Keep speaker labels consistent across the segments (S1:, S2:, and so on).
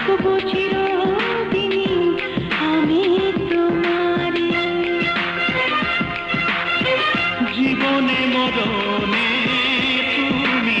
S1: থাকব চিরদিনই আমি তোমার।
S2: জীবনে মরণে তুমি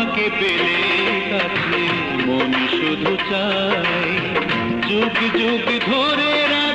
S1: তোমাকে পেলে কাছে মন শুধু চাই। যুগ যুগ ধরে রা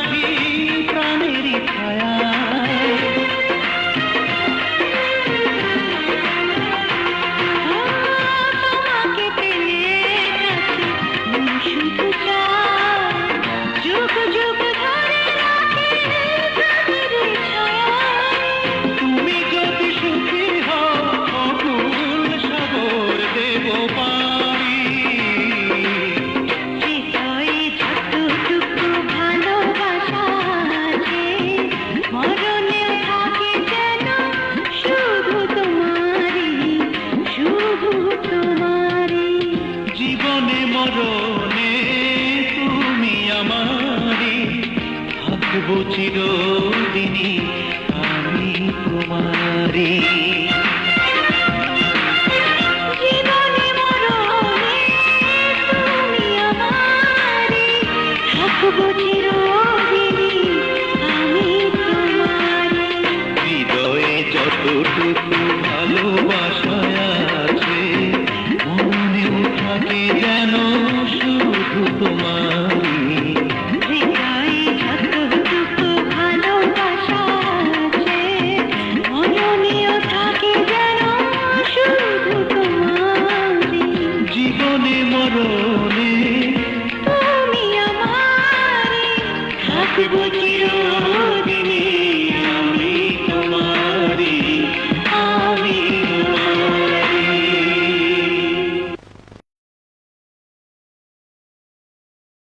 S1: মরণে তুমি আমারি। থাকব চিরদিনই আমি তোমারি। হৃদয়ে যতটুকু মরণে
S2: মরণে।